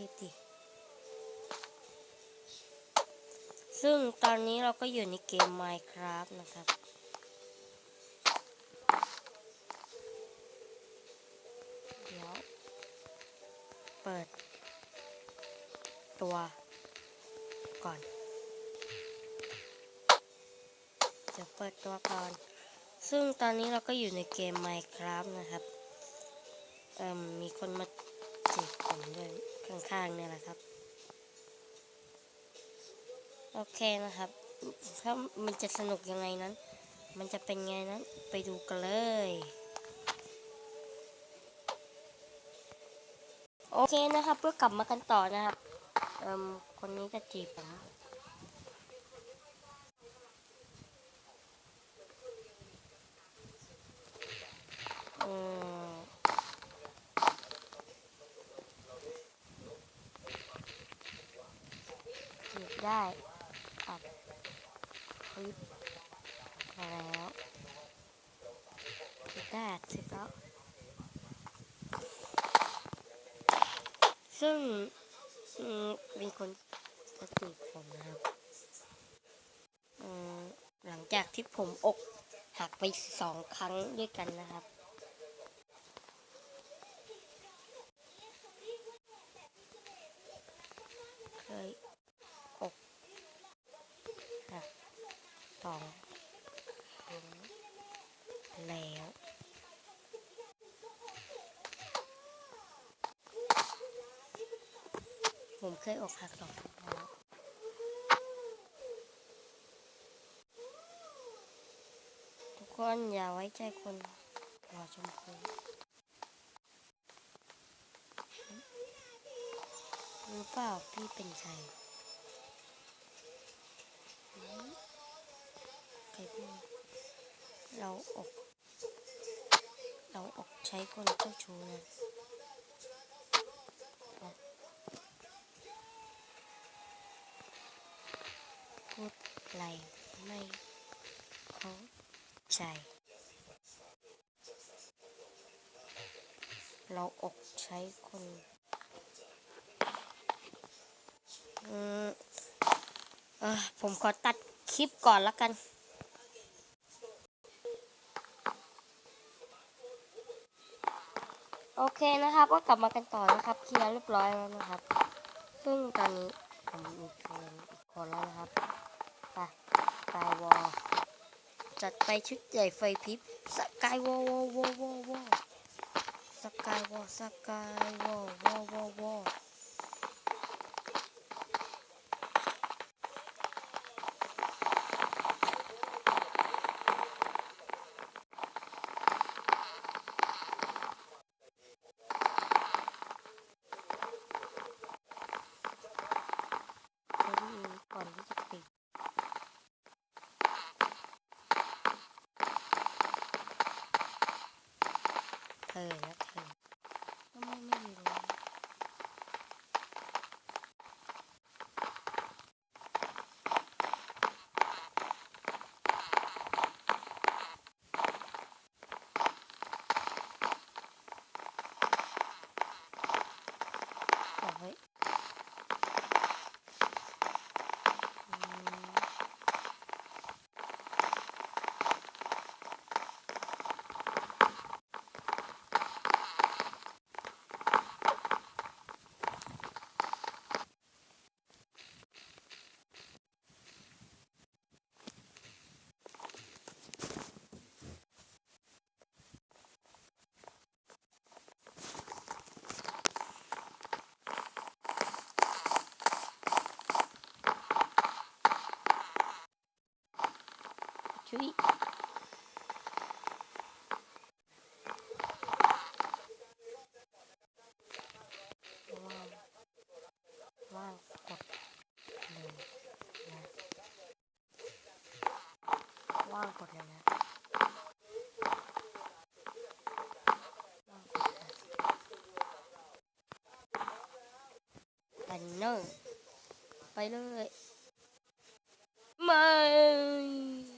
จีบดิ ซึ่งตอนนี้เราก็อยู่ในเกม Minecraft นะครับ เดี๋ยว เปิด ตัว ก่อน จะเปิดตัวก่อน ซึ่งตอนนี้เราก็อยู่ในเกม Minecraft นะครับ เอ่มมีคนมา ผมด้วยข้างๆเนี่ยแหละครับ โอเคนะครับถ้ามันจะสนุกยังไงนั้น มันจะเป็นไงนั้น ไปดูกันเลย โอเคนะครับเพื่อกลับมากันต่อนะครับเอ่มคนนี้จะจีบผม ได้อัดคลิปแล้วจีบได้อัดเสร็จแล้วซึ่งมีคนจะจีบผมนะครับอืมหลังจากที่ผมอกหักไปสองครั้งด้วยกันนะครับ เคยอกหักส องแล้วผมเคยอกหักสองครั้งแล้วทุกคนอย่าไว้ใจคนหัวชมพูรู้เปล่าพี่เป็นใครหืม ใครพูดเราออกเราออกใช้คนเจ้าชู้นะพูดอะไรไม่เข้าใจ เราออกใช้คนอืมผมขอตัดคลิปก่อนล้วกัน โอเคนะครับ ก็กลับมากันต่อนะครับ เคลียร์เรียบร้อยแล้วนะครับ ซึ่งตอนนี้ผมมีเพื่อนอีกคนแล้วนะครับไปสกายวอลจัดไปชุดใหญ่ไฟพริบสกายวอลวอลวอลวอลวอลสกายวอลสกายวอลวอลวอลวอล เขาดีก่อนที่จะปิด เธอนะเธอ ชุยว่างว่างกดเลยนะว่างกดเลยนะว่างกดเลยบันเนอร์ไปเลยไม่